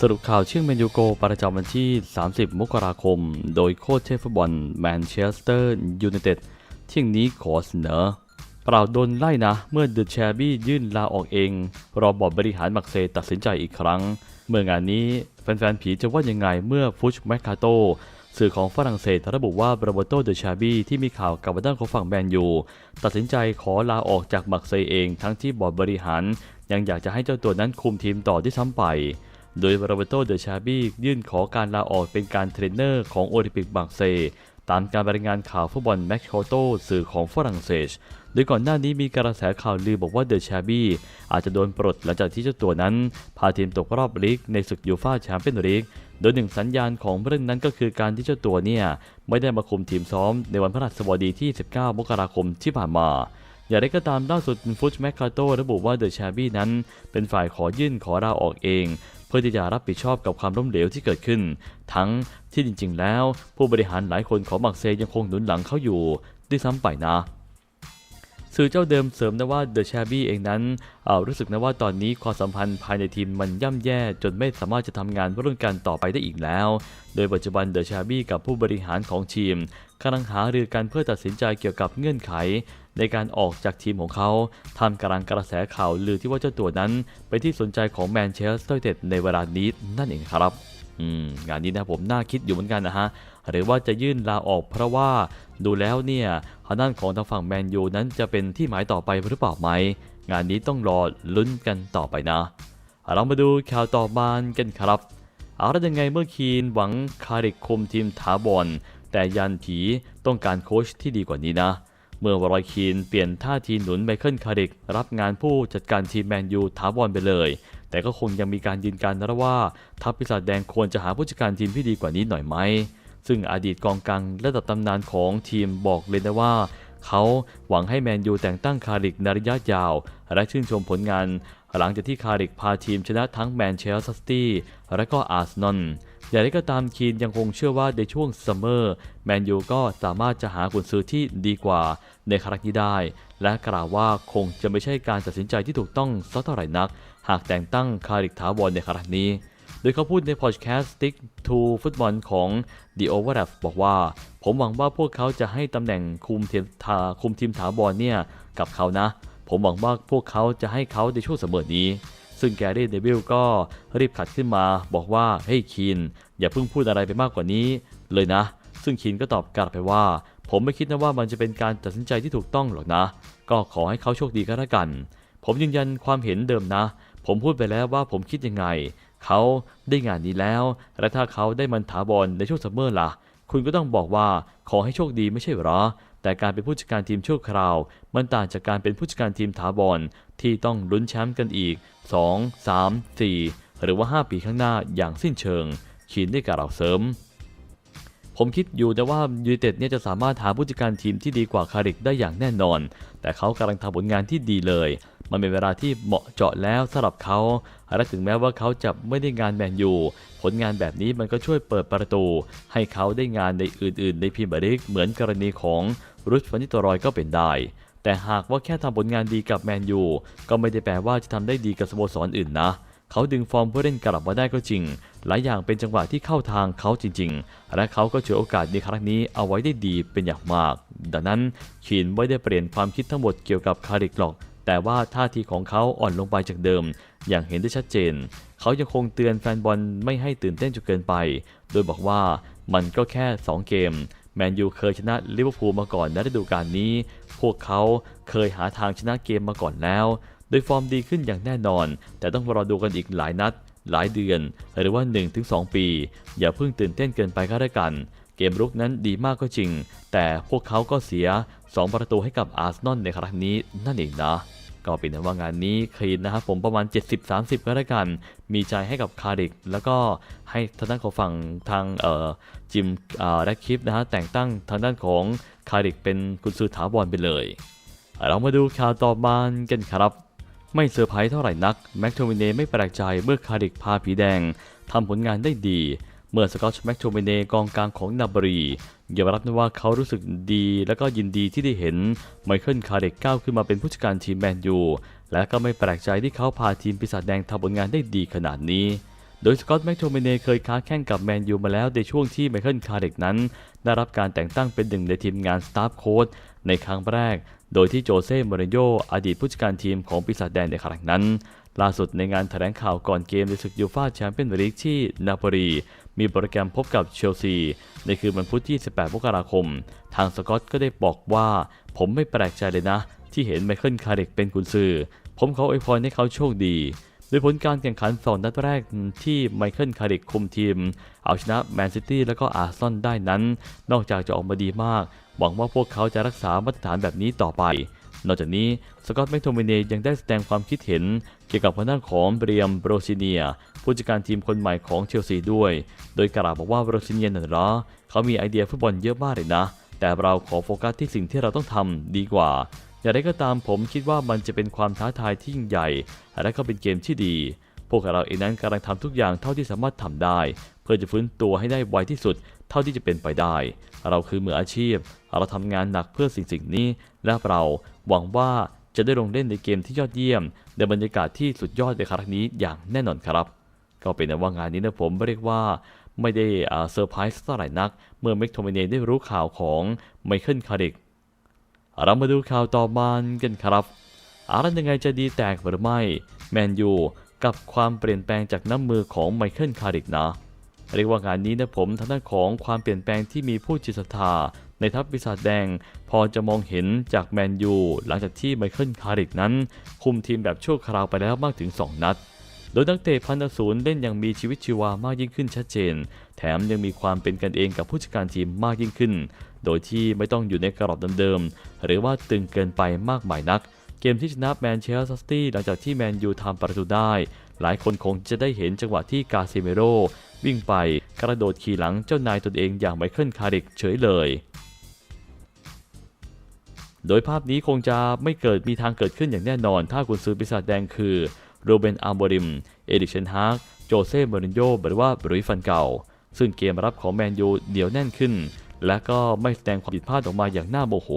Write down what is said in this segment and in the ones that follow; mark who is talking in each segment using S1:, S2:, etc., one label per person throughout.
S1: สรุปข่าวเชื่องแมนยูโกประจำวันที่ 30 มกราคม โดยโค้ชเทพฟุตบอลแมนเชสเตอร์ยูไนเต็ดเที่ยงนี้ขอเสนอเปล่าโดนไล่นะ เมื่อเดอะแชบี้ยื่นลาออกเอง รอบอร์ดบริหารมักเซตัดสินใจอีกครั้ง เมื่องานนี้แฟนๆ ผีจะว่ายังไงเมื่อฟุชแมคคาโตสื่อของฝรั่งเศสระบุว่าโรเบโตเดชาบี้ที่มีข่าวกับด้านของฝั่งแมนยูตัดสินใจขอลาออกจากมักเซเองทั้งที่บอร์ดบริหาร ยังอยากจะให้เจ้าตัวนั้นคุมทีมต่อที่ซ้ำไป โดยโรเบโตเดชาบี้ยื่นขอการลาออกเป็นการเทรนเนอร์ของโอลิมปิกบักเซ ตามการรายงานข่าวฟุตบอลแมคโคโตสื่อของฝรั่งเศส โดยก่อนหน้านี้มีกระแสข่าวลือบอกว่าเดชาบี้อาจจะโดนปลดหลังจากที่เจ้าตัวนั้น พาทีมตกรอบลีกในศึกยูฟ่าแชมเปี้ยนลีกโดยหนึ่งสัญญาณของเรื่องนั้นก็คือการที่เจ้าตัวเนี่ยไม่ได้มาคุมทีมซ้อมในวันพฤหัสบดีที่ 19 มกราคมที่ผ่านมาอย่างไรก็ตามล่าสุดฟุชแมคคาโตระบุว่าเดอะแชบี้นั้น เป็นฝ่ายขอยื่นขอลาออกเอง เพื่อที่จะรับผิดชอบกับความล้มเหลวที่เกิดขึ้น ทั้งที่จริงๆ แล้ว ผู้บริหารหลายคนของมักเซย์ยังคงหนุนหลังเขาอยู่ด้วยซ้ำไปนะ สื่อเจ้าเดิมเสริมนะว่าเดอะแชบี้เองนั้นรู้สึกนะว่าตอนนี้ความสัมพันธ์ภายในทีมมันย่ำแย่ จนไม่สามารถจะทำงานร่วมกันต่อไปได้อีกแล้ว โดยปัจจุบันเดอะแชบี้กับผู้บริหารของทีมกำลังหารือกันเพื่อตัดสินใจเกี่ยวกับเงื่อนไข ในการออกจากทีมของเขาทำกำลังกระแสข่าวลือที่ว่าเจ้าตัวนั้นเป็นที่สนใจของแมนเชสเตอร์ยูไนเต็ดในเวลานี้นั่นเองครับงานนี้นะผมน่าคิดอยู่เหมือนกันนะฮะ หรือว่าจะยื่นลาออกเพราะว่าดูแล้วเนี่ยทางด้านของทางฝั่งแมนยูนั้นจะเป็นที่หมายต่อไปหรือเปล่าไหม งานนี้ต้องรอลุ้นกันต่อไปนะ เรามาดูข่าวต่อมากันครับเอาแล้วยังไงเมื่อคีนหวังคาริคุมทีมถาบอลแต่ยันผีต้องการโค้ชที่ดีกว่านี้นะ เมื่อวรอยคีนเปลี่ยนท่าทีหนุนไมเคิลคาริกรับงานผู้จัดการทีมแมนยูถาวรไปเลย แต่ก็คงยังมีการยืนการนะว่าทัพปีศาจแดงควรจะหาผู้จัดการทีมที่ดีกว่านี้หน่อยไหม ซึ่งอดีตกองกลางระดับตำนานของทีมบอกเลยนะว่า เขาหวังให้แมนยูแต่งตั้งคาริกในระยะยาว และชื่นชมผลงาน หลังจากที่คาริกพาทีมชนะทั้งแมนเชสเตอร์ซิตี้และก็อาร์เซนอลอย่างไรก็ตามคีนยังคงเชื่อว่าในช่วงซัมเมอร์แมนยูก็สามารถจะหากุนซื้อที่ดีกว่าในครั้งนี้ได้ และกล่าวว่าคงจะไม่ใช่การตัดสินใจที่ถูกต้องสักเท่าไหร่นัก หากแต่งตั้งคาริกถาวรในครั้งนี้ โดยเขาพูดในพอดแคสต์ Stick to ฟุตบอลของ The Overlap บอกว่า ผมหวังว่าพวกเขาจะให้ตำแหน่งคุมทีมทาคุมทีมถาวรเนี่ยกับเขานะ ผมหวังว่าพวกเขาจะให้เขาในช่วงเสมอนี้ ซึ่งแกรี่เดวิลก็รีบขัดขึ้นมา บอกว่าเฮ้ยคีนอย่าเพิ่งพูดอะไรไปมากกว่านี้ เลยนะ ซึ่งคีนก็ตอบกลับไปว่า ผมไม่คิดนะว่ามันจะเป็นการตัดสินใจที่ถูกต้องหรอกนะ ก็ขอให้เขาโชคดีก็แล้วกัน ผมยืนยันความเห็นเดิมนะ ผมพูดไปแล้วว่าผมคิดยังไง เขาได้งานนี้แล้ว และถ้าเขาได้มันถาวรในช่วงซัมเมอร์ล่ะ คุณก็ต้องบอกว่าขอให้โชคดีไม่ใช่หรอ แต่การเป็นผู้จัดการทีมชั่วคราว มันต่างจากการเป็นผู้จัดการทีมถาวรที่ต้องลุ้นแชมป์กันอีก 2 3 4 หรือว่า 5 ปีข้างหน้าอย่างสิ้นเชิงขีนได้กล่าวเสริม ผมคิดอยู่นะว่ายูไนเต็ดเนี่ยจะสามารถหาผู้จัดการทีมที่ดีกว่าคาริกได้อย่างแน่นอน แต่เขากำลังทำผลงานที่ดีเลย มันเป็นเวลาที่เหมาะเจาะแล้วสำหรับเขาและถึงแม้ว่าเขาจะไม่ได้งานแมนยูผลงานแบบนี้มันก็ช่วยเปิดประตู ให้เขาได้งานในอื่น ๆ ในพรีเมียร์ลีกเหมือนกรณีของรุชฟันนิตรอยก็เป็นได้ แต่หากว่าแค่ทำผลงานดีกับแมนยูก็ไม่ได้แปลว่าจะทำได้ดีกับสโมสรอื่นนะเขาดึงฟอร์มผู้เล่นกลับมาได้ก็จริง หลายอย่างเป็นจังหวะที่เข้าทางเขาจริง ๆ และเขาก็ฉวยโอกาสในครั้งนี้เอาไว้ได้ดีเป็นอย่างมาก ดังนั้นคีนไม่ได้เปลี่ยนความคิดทั้งหมดเกี่ยวกับคาริกหรอก แต่ว่าท่าทีของเขาอ่อนลงไปจากเดิม อย่างเห็นได้ชัดเจน เขายังคงเตือนแฟนบอลไม่ให้ตื่นเต้นจนเกินไป โดยบอกว่ามันก็แค่ 2 เกม แมนยูเคยชนะลิเวอร์พูลมาก่อนในฤดูกาลนี้ พวกเขาเคยหาทางชนะเกมมาก่อนแล้ว โดยฟอร์มดีขึ้นอย่างแน่นอน แต่ต้องรอดูกันอีกหลายนัด หลายเดือน หรือว่า 1-2 ปี อย่าเพิ่งตื่นเต้นเกินไปก็แล้วกัน เกมรุกนั้นดีมากก็จริง แต่พวกเขาก็เสีย 2 ประตูให้กับอาร์เซนอลในครั้งนี้นั่นเองนะ ก็เป็นว่างานนี้คลีนนะครับผมประมาณ 70-30 ก็แล้วกัน มีใจให้กับคาริก แล้วก็ให้ทางด้านของฝั่งทางเอ่อจิมอ่าและคลิปนะฮะแต่งตั้งทางด้านของคาริกเป็นกุนซือถาวรไปเลย เรามาดูข่าวต่อมากันครับ ไม่เซอร์ไพรส์เท่าไหร่นักแม็กโทมินเน่ไม่แปลกใจเมื่อคาริกพาผีแดงทำผลงานได้ดี เมื่อสกอตช์แม็กโทเมเน่กองกลางของนาบรียอมรับนะว่าเขารู้สึกดี และก็ยินดีที่ได้เห็นไมเคิลคาริกก้าวขึ้นมาเป็นผู้จัดการทีมแมนยูและก็ไม่แปลกใจที่เขาพาทีมปีศาจแดงทำผลงานได้ดีขนาดนี้ โดยสกอตต์แมคโทเมเนเคยค้าแข่งกับแมนยูมาแล้วในช่วงที่ไมเคิลคาร์เด็กนั้นได้รับการแต่งตั้งเป็นหนึ่งในทีมงานสตาฟโค้ชในครั้งแรก โดยที่โจเซ่มอรินโญอดีตผู้จัดการทีมของปีศาจแดงในครั้งนั้นล่าสุดในงานแถลงข่าวก่อนเกมในศึกยูฟ่าแชมเปี้ยนส์ลีกที่นาโปลี มีโปรแกรมพบกับเชลซี ในคืนวันพุธที่ 18 มกราคม ทางสกอตก็ได้บอกว่า ผมไม่แปลกใจเลยนะ ที่เห็นไมเคิลคาร์เด็กเป็นกุนซือ ผมขออวยพรให้เขาโชคดีโดยผลการแข่งขันสองนัดแรกที่ไมเคิลคาร์เด็กคุมทีม เอาชนะแมนซิตี้และก็อาร์ซอลได้นั้น นอกจากจะออกมาดีมาก หวังว่าพวกเขาจะรักษามาตรฐานแบบนี้ต่อไป นอกจากนี้ สกอตต์แมคโทมิเนยังได้แสดงความคิดเห็น เกี่ยวกับผลงานของเบรียมโบรซิเนีย ผู้จัดการทีมคนใหม่ของเชลซีด้วย โดยกล่าวบอกว่าโรซินียนั่นเหรอเขามีไอเดียฟุตบอลเยอะมากเลยนะ แต่เราขอโฟกัสที่สิ่งที่เราต้องทำดีกว่า อย่างไรก็ตามผมคิดว่ามันจะเป็นความท้าทายที่ยิ่งใหญ่ และก็เป็นเกมที่ดี พวกเราเองนั้นกำลังทำทุกอย่างเท่าที่สามารถทำได้ เพื่อจะฟื้นตัวให้ได้ไวที่สุด เท่าที่จะเป็นไปได้ เราคือมืออาชีพ เราทำงานหนักเพื่อสิ่งสิ่งนี้และเราหวังว่าจะได้ลงเล่นในเกมที่ยอดเยี่ยม ในบรรยากาศที่สุดยอดในครั้งนี้อย่างแน่นอนครับ ก็เป็นว่างานนี้นะผมเรียกว่าไม่ได้เซอร์ไพรส์เท่าไหร่นัก เมื่อเมกโทมเนได้รู้ข่าวของไมเคิลคาริกเรามาดูข่าวต่อมากันครับอะไรยังไงจะดีแตกหรือไม่ แมนยูกับความเปลี่ยนแปลงจากน้ำมือของไมเคิลคาริกนะ เรียกว่างานนี้นะผมทางด้านของความเปลี่ยนแปลงที่มีผู้จิตศรัทธาในทัพปีศาจแดง พอจะมองเห็นจากแมนยูหลังจากที่ไมเคิลคาริกนั้น คุมทีมแบบชั่วคราวไปแล้วมากถึง 2 นัด โดยนักเตะพันธศูนย์เล่นอย่างมีชีวิตชีวามากยิ่งขึ้นชัดเจน แถมยังมีความเป็นกันเองกับผู้จัดการทีมมากยิ่งขึ้น โดยที่ไม่ต้องอยู่ในกรอบเดิมๆ หรือว่าตึงเกินไปมากมายนัก เกมที่ชนะแมนเชสเตอร์ซิตี้หลังจากที่แมนยูทำประตูได้ หลายคนคงจะได้เห็นจังหวะที่กาเซเมโรวิ่งไปกระโดดขี่หลังเจ้านายตนเองอย่างไมเคิลคาริกเฉยเลยโดยภาพนี้คงจะไม่เกิดมีทางเกิดขึ้นอย่างแน่นอน ถ้ากุนซือปีศาจแดงคือ โรเบนอาร์โบริม เอริกเชนฮากโจเซ่เมรินโญหรือว่าบรุยฟันเก่า ซึ่งเกมรับของแมนยูเหนียวแน่นขึ้น และก็ไม่แสดงความผิดพลาดออกมาอย่างน่าโมโห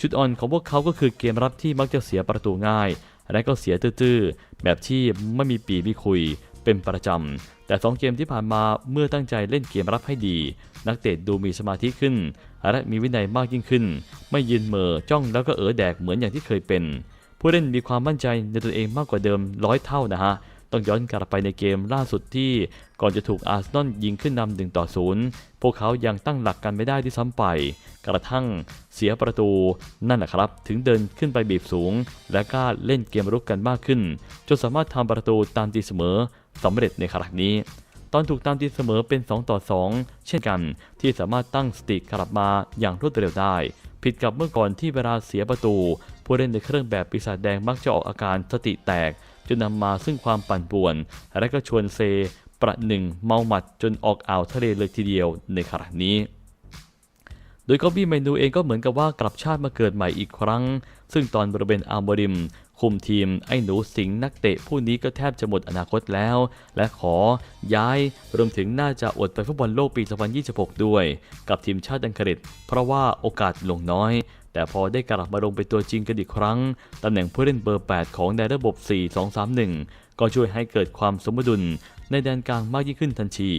S1: จุดอ่อนของพวกเขาก็คือเกมรับที่มักจะเสียประตูง่าย และก็เสียตื้อๆ แบบที่ไม่มีปีมีคุยเป็นประจำ แต่ 2 เกมที่ผ่านมาเมื่อตั้งใจเล่นเกมรับให้ดี นักเตะดูมีสมาธิขึ้น และมีวินัยมากยิ่งขึ้น ไม่ยืนเมอจ้องแล้วก็เอ๋อแดกเหมือนอย่างที่เคยเป็น ผู้เล่นมีความมั่นใจในตัวเองมากกว่าเดิมร้อยเท่านะฮะ ต้องย้อนกลับไปในเกมล่าสุดที่ก่อนจะถูกอาร์เซนอลยิงขึ้นนำหนึ่งต่อศูนย์พวกเขายังตั้งหลักกันไม่ได้ที่ซ้ำไป กระทั่งเสียประตูนั่นแหละครับ ถึงเดินขึ้นไปบีบสูง และกล้าเล่นเกมรุกกันมากขึ้น จนสามารถทำประตูตามตีเสมอสำเร็จในครั้งนี้ตอนถูกตามตีเสมอเป็น 2 ต่อ 2 เช่นกัน ที่สามารถตั้งสติกลับมาอย่างรวดเร็วได้ ผิดกับเมื่อก่อนที่เวลาเสียประตู ผู้เล่นในเครื่องแบบปีศาจแดงมักจะออกอาการสติแตก จนนำมาซึ่งความปั่นป่วน และก็ชวนเซ ประหนึ่งเมาหมัดจนออกอ่าวทะเลเลยทีเดียวในครั้งนี้ โดยก็บี้เมนูเองก็เหมือนกับว่ากลับชาติมาเกิดใหม่อีกครั้ง ซึ่งตอนบริเวณอาร์บริม คุมทีมไอ้หนูสิงห์นักเตะผู้นี้ก็แทบจะหมดอนาคตแล้ว และขอย้ายรวมถึงน่าจะอดไปฟุตบอลโลกปี 2026 ด้วย กับทีมชาติอังกฤษ เพราะว่าโอกาสลงน้อย แต่พอได้กลับมาลงเป็นตัวจริงกันอีกครั้ง ตำแหน่งผู้เล่นเบอร์ 8 ของในระบบ 4-2-3-1 ก็ช่วยให้เกิดความสมดุลในแดนกลางมากยิ่งขึ้นทันที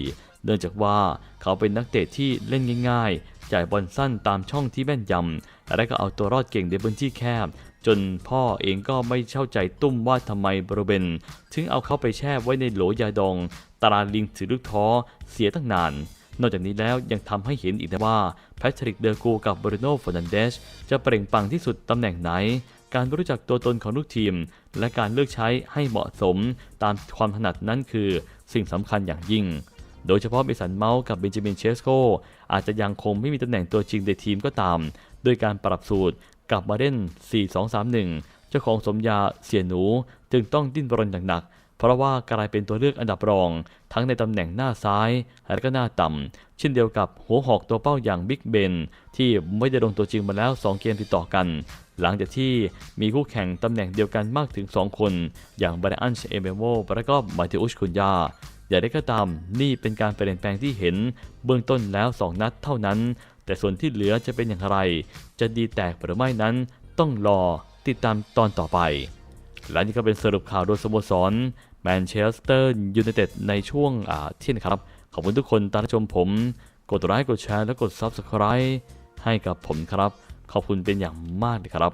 S1: เนื่องจากว่าเขาเป็นนักเตะที่เล่นง่าย ๆ จ่ายบอลสั้นตามช่องที่แม่นยำและก็เอาตัวรอดเก่งในพื้นที่แคบ จนพ่อเองก็ไม่เข้าใจตุ้มว่าทำไมบรูเบนถึงเอาเขาไปแช่ไว้ในโหลยาดอง ตารางลิงถือลูกท้อเสียตั้งนาน นอกจากนี้แล้วยังทำให้เห็นอีกนะว่าแพทริกเดอร์กูกับบรูโน่ฟอร์นันเดสจะเปล่งปังที่สุดตำแหน่งไหน การรู้จักตัวตนของลูกทีม และการเลือกใช้ให้เหมาะสมตามความถนัดนั้นคือ สิ่งสำคัญอย่างยิ่งโดยเฉพาะเมสันเมาส์กับเบนจามินเชสโกอาจจะยังคงไม่มีตำแหน่งตัวจริงในทีมก็ตาม โดยการปรับสูตร กลับมาเล่น 4-2-3-1 เจ้าของสมญาเสียหนูจึงต้องดิ้นรนอย่างหนัก เพราะว่ากลายเป็นตัวเลือกอันดับรอง ทั้งในตำแหน่งหน้าซ้ายและก็หน้าต่ำเช่นเดียวกับหัวหอกตัวเป้าอย่างบิ๊กเบนที่ไม่ได้ลงตัวจริงมาแล้ว 2 เกมติดต่อกัน หลังจากที่มีคู่แข่งตำแหน่งเดียวกันมากถึง 2 คน อย่างบรอันเอเมโมและก็มาเทอุสคุนยาอย่างไรก็ตามนี่เป็นการเปลี่ยนแปลงที่เห็นเบื้องต้นแล้ว 2 นัดเท่านั้น แต่ส่วนที่เหลือจะเป็นอย่างไร จะดีแตกหรือไม่นั้นต้องรอติดตามตอนต่อไป และนี่ก็เป็นสรุปข่าวโดยสโมสรแมนเชสเตอร์ยูไนเต็ดในช่วงอาเที่ยงครับ ขอบคุณทุกคนตามรับชมผม กดไลค์กดแชร์และกด Subscribe ให้กับผมครับ ขอบคุณเป็นอย่างมากเลยครับ